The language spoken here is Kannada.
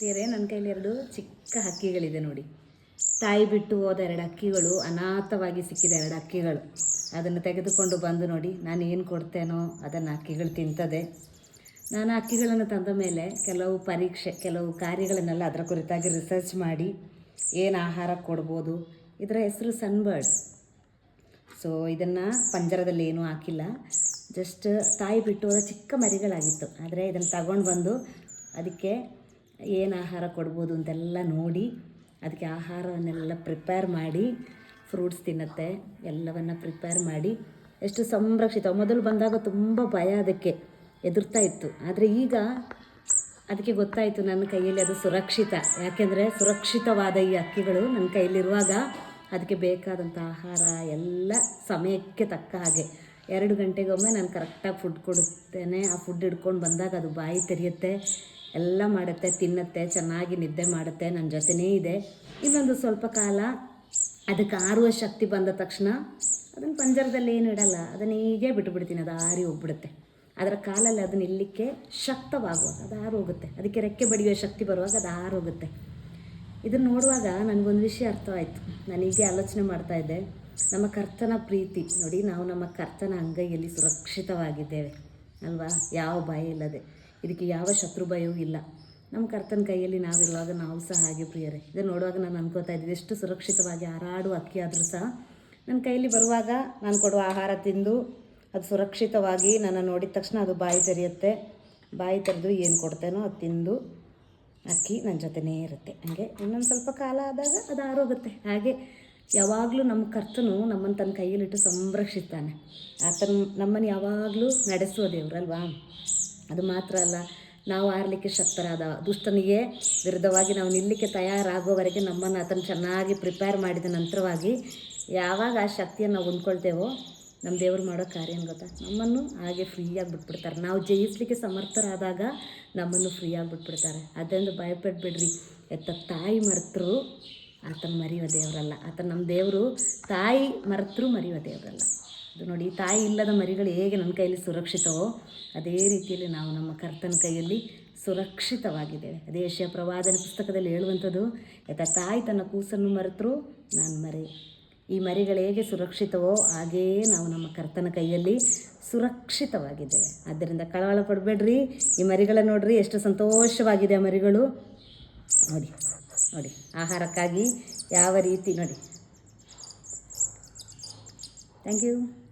ಸೇರೆ ನನ್ನ ಕೈಲಿ ಎರಡು ಚಿಕ್ಕ ಹಕ್ಕಿಗಳಿದೆ ನೋಡಿ. ತಾಯಿ ಬಿಟ್ಟು ಹೋದ ಎರಡು ಹಕ್ಕಿಗಳು ಅನಾಥವಾಗಿ ಸಿಕ್ಕಿದ ಎರಡು ಅಕ್ಕಿಗಳು. ಅದನ್ನು ತೆಗೆದುಕೊಂಡು ಬಂದು ನೋಡಿ, ನಾನು ಏನು ಕೊಡ್ತೇನೋ ಅದನ್ನು ಅಕ್ಕಿಗಳು ತಿಂತದೆ. ನಾನು ಅಕ್ಕಿಗಳನ್ನು ತಂದ ಮೇಲೆ ಕೆಲವು ಪರೀಕ್ಷೆ, ಕೆಲವು ಕಾರ್ಯಗಳನ್ನೆಲ್ಲ ಅದರ ಕುರಿತಾಗಿ ರಿಸರ್ಚ್ ಮಾಡಿ, ಏನು ಆಹಾರ ಕೊಡ್ಬೋದು, ಇದರ ಹೆಸರು ಸನ್ಬರ್ಡ್ ಸೊ ಇದನ್ನು ಪಂಜರದಲ್ಲಿ ಏನೂ ಹಾಕಿಲ್ಲ. ಜಸ್ಟ್ ತಾಯಿ ಬಿಟ್ಟು ಹೋದ ಚಿಕ್ಕ ಮರಿಗಳಾಗಿತ್ತು. ಆದರೆ ಇದನ್ನು ತಗೊಂಡು ಬಂದು ಅದಕ್ಕೆ ಏನು ಆಹಾರ ಕೊಡ್ಬೋದು ಅಂತೆಲ್ಲ ನೋಡಿ ಅದಕ್ಕೆ ಆಹಾರವನ್ನೆಲ್ಲ ಪ್ರಿಪೇರ್ ಮಾಡಿ ಫ್ರೂಟ್ಸ್ ತಿನ್ನತ್ತೆ, ಎಲ್ಲವನ್ನು ಪ್ರಿಪೇರ್ ಮಾಡಿ, ಎಷ್ಟು ಸಂರಕ್ಷಿತ. ಮೊದಲು ಬಂದಾಗ ತುಂಬ ಭಯ ಅದಕ್ಕೆ ಎದುರ್ತಾ ಇತ್ತು. ಆದರೆ ಈಗ ಅದಕ್ಕೆ ಗೊತ್ತಾಯಿತು ನನ್ನ ಕೈಯಲ್ಲಿ ಅದು ಸುರಕ್ಷಿತ. ಯಾಕೆಂದರೆ ಸುರಕ್ಷಿತವಾದ ಈ ಅಕ್ಕಿಗಳು ನನ್ನ ಕೈಯಲ್ಲಿರುವಾಗ ಅದಕ್ಕೆ ಬೇಕಾದಂಥ ಆಹಾರ ಎಲ್ಲ ಸಮಯಕ್ಕೆ ತಕ್ಕ ಹಾಗೆ. ಎರಡು ಗಂಟೆಗೊಮ್ಮೆ ನಾನು ಕರೆಕ್ಟಾಗಿ ಫುಡ್ ಕೊಡುತ್ತೇನೆ. ಆ ಫುಡ್ ಹಿಡ್ಕೊಂಡು ಬಂದಾಗ ಅದು ಬಾಯಿ ತೆರೆಯುತ್ತೆ. ಎಲ್ಲ ಮಾಡುತ್ತೆ, ತಿನ್ನುತ್ತೆ, ಚೆನ್ನಾಗಿ ನಿದ್ದೆ ಮಾಡುತ್ತೆ ನನ್ನ ಜೊತೆನೇ ಇದೆ. ಇನ್ನೊಂದು ಸ್ವಲ್ಪ ಕಾಲ ಅದಕ್ಕೆ ಆರುವ ಶಕ್ತಿ ಬಂದ ತಕ್ಷಣ ಅದನ್ನು ಪಂಜರದಲ್ಲಿ ಏನು ಇಡಲ್ಲ, ಅದನ್ನ ಹೀಗೆ ಬಿಟ್ಟುಬಿಡ್ತೀನಿ ಅದು ಆರಿ ಹೋಗ್ಬಿಡುತ್ತೆ. ಅದರ ಕಾಲಲ್ಲಿ ಅದನ್ನ ಇಲ್ಲಿಕ್ಕೆ ಶಕ್ತವಾಗುವಾಗ ಅದು ಆರೋಗುತ್ತೆ ಅದಕ್ಕೆ ರೆಕ್ಕೆ ಬಡಿಯುವ ಶಕ್ತಿ ಬರುವಾಗ ಅದು ಆರೋಗುತ್ತೆ ಇದನ್ನು ನೋಡುವಾಗ ನನಗೊಂದು ವಿಷಯ ಅರ್ಥವಾಯಿತು. ನಾನು ಹೀಗೆ ಆಲೋಚನೆ ಮಾಡ್ತಾ ಇದ್ದೆ. ನಮ್ಮ ಕರ್ತನ ಪ್ರೀತಿ, ನೋಡಿ ನಾವು ನಮ್ಮ ಕರ್ತನ ಅಂಗೈಯಲ್ಲಿ ಸುರಕ್ಷಿತವಾಗಿದ್ದೇವೆ, ಅಲ್ವಾ? ಯಾವ ಭಯ ಇಲ್ಲದೆ. ಇದಕ್ಕೆ ಯಾವ ಶತ್ರು ಭಯವೂ ಇಲ್ಲ. ನಮ್ಮ ಕರ್ತನ ಕೈಯಲ್ಲಿ ನಾವಿರುವಾಗ ನಾವು ಸಹ ಹಾಗೆ ಪ್ರಿಯರೇ. ಇದನ್ನು ನೋಡುವಾಗ ನಾನು ಅನ್ಕೋತಾ ಇದ್ದೀನಿ, ಎಷ್ಟು ಸುರಕ್ಷಿತವಾಗಿ ಹಾರಾಡುವ ಅಕ್ಕಿ ಆದರೂ ಸಹ ನನ್ನ ಕೈಯಲ್ಲಿ ಬರುವಾಗ ನಾನು ಕೊಡುವ ಆಹಾರ ತಿಂದು ಅದು ಸುರಕ್ಷಿತವಾಗಿ ನನ್ನ ನೋಡಿದ ತಕ್ಷಣ ಅದು ಬಾಯಿ ತೆರೆಯುತ್ತೆ. ಬಾಯಿ ತೆರೆದು ಏನು ಕೊಡ್ತೇನೋ ಅದು ತಿಂದು ಅಕ್ಕಿ ನನ್ನ ಜೊತೆನೇ ಇರುತ್ತೆ. ಹಾಗೆ ಇನ್ನೊಂದು ಸ್ವಲ್ಪ ಕಾಲ ಆದಾಗ ಅದು ಆರೋಗುತ್ತೆ. ಹಾಗೆ ಯಾವಾಗಲೂ ನಮ್ಮ ಕರ್ತನು ನಮ್ಮನ್ನು ತನ್ನ ಕೈಯಲ್ಲಿಟ್ಟು ಸಂರಕ್ಷಿಸ್ತಾನೆ. ಆತನ ನಮ್ಮನ್ನು ಯಾವಾಗಲೂ ನಡೆಸುವ ದೇವ್ರಲ್ವಾ ಅದು ಮಾತ್ರ ಅಲ್ಲ, ನಾವು ಆರಲಿಕ್ಕೆ ಶಕ್ತರಾದ ದುಷ್ಟನಿಗೆ ವಿರುದ್ಧವಾಗಿ ನಾವು ನಿಲ್ಲಕ್ಕೆ ತಯಾರಾಗುವವರೆಗೆ ನಮ್ಮನ್ನು ಆತನ ಚೆನ್ನಾಗಿ ಪ್ರಿಪೇರ್ ಮಾಡಿದ ನಂತರವಾಗಿ ಯಾವಾಗ ಆ ಶಕ್ತಿಯನ್ನು ನಾವು ಹೊಂದ್ಕೊಳ್ತೇವೋ ನಮ್ಮ ದೇವರು ಮಾಡೋ ಕಾರ್ಯ ಏನು ಗೊತ್ತಾ? ನಮ್ಮನ್ನು ಹಾಗೆ ಫ್ರೀಯಾಗಿ ಬಿಟ್ಬಿಡ್ತಾರೆ. ನಾವು ಜಯಿಸಲಿಕ್ಕೆ ಸಮರ್ಥರಾದಾಗ ನಮ್ಮನ್ನು ಫ್ರೀಯಾಗಿ ಬಿಟ್ಬಿಡ್ತಾರೆ. ಅದರಿಂದ ಭಯಪಡ್ಬಿಡ್ರಿ. ಎತ್ತ ತಾಯಿ ಮರೆತರು ಆತನ ಮರೆಯುವ ದೇವರಲ್ಲ. ಆತ ನಮ್ಮ ದೇವರು ತಾಯಿ ಮರೆತರು ಮರೆಯುವ ದೇವರಲ್ಲ. ಅದು ನೋಡಿ ತಾಯಿ ಇಲ್ಲದ ಮರಿಗಳು ಹೇಗೆ ನನ್ನ ಕೈಯಲ್ಲಿ ಸುರಕ್ಷಿತವೋ, ಅದೇ ರೀತಿಯಲ್ಲಿ ನಾವು ನಮ್ಮ ಕರ್ತನ ಕೈಯಲ್ಲಿ ಸುರಕ್ಷಿತವಾಗಿದ್ದೇವೆ. ಅದೇ ಯಶ ಪ್ರವಾದನ ಪುಸ್ತಕದಲ್ಲಿ ಹೇಳುವಂಥದ್ದು ಯಾಕ ತಾಯಿ ತನ್ನ ಕೂಸನ್ನು ಮರೆತರು ನಾನು ಮರಿ. ಈ ಮರಿಗಳು ಹೇಗೆ ಸುರಕ್ಷಿತವೋ ಹಾಗೆಯೇ ನಾವು ನಮ್ಮ ಕರ್ತನ ಕೈಯಲ್ಲಿ ಸುರಕ್ಷಿತವಾಗಿದ್ದೇವೆ. ಆದ್ದರಿಂದ ಕಳವಳ ಪಡಬೇಡ್ರಿ. ಈ ಮರಿಗಳ ನೋಡ್ರಿ, ಎಷ್ಟು ಸಂತೋಷವಾಗಿದೆ ಆ ಮರಿಗಳು. ನೋಡಿ ನೋಡಿ, ಆಹಾರಕ್ಕಾಗಿ ಯಾವ ರೀತಿ, ನೋಡಿ Thank you.